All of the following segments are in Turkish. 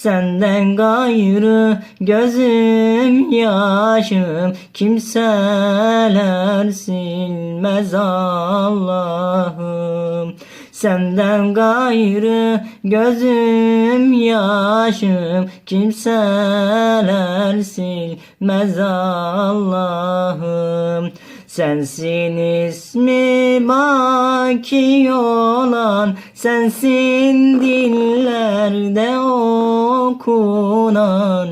Senden gayrı gözüm yaşım. Kimseler silmez Allah'ım. Senden gayrı gözüm yaşım. Kimseler silmez Allah'ım. Sensin ismi baki olan Sensin dillerde okunan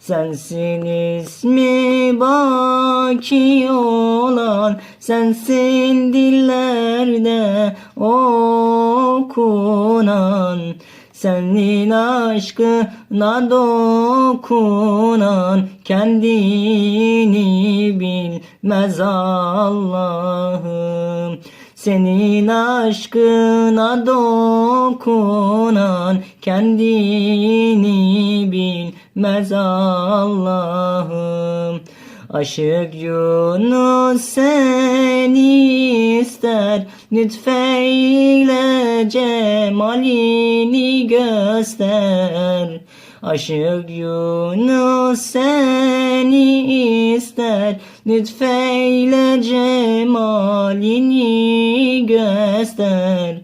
Sensin ismi baki olan Sensin dillerde okunan senin aşkına dokunan kendini bilmez Allah'ım. Senin aşkına dokunan kendini bilmez Allah'ım. Aşık Yunus seni ister Lütfeyle cemalini göster Aşık Yunus seni ister Lütfeyle cemalini göster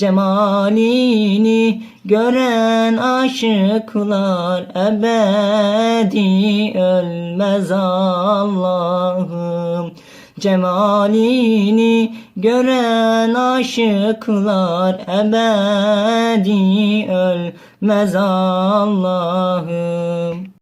Cemalini gören aşıklar ebedi ölmez Allah'ım. Cemalini gören aşıklar ebedi ölmez Allah'ım.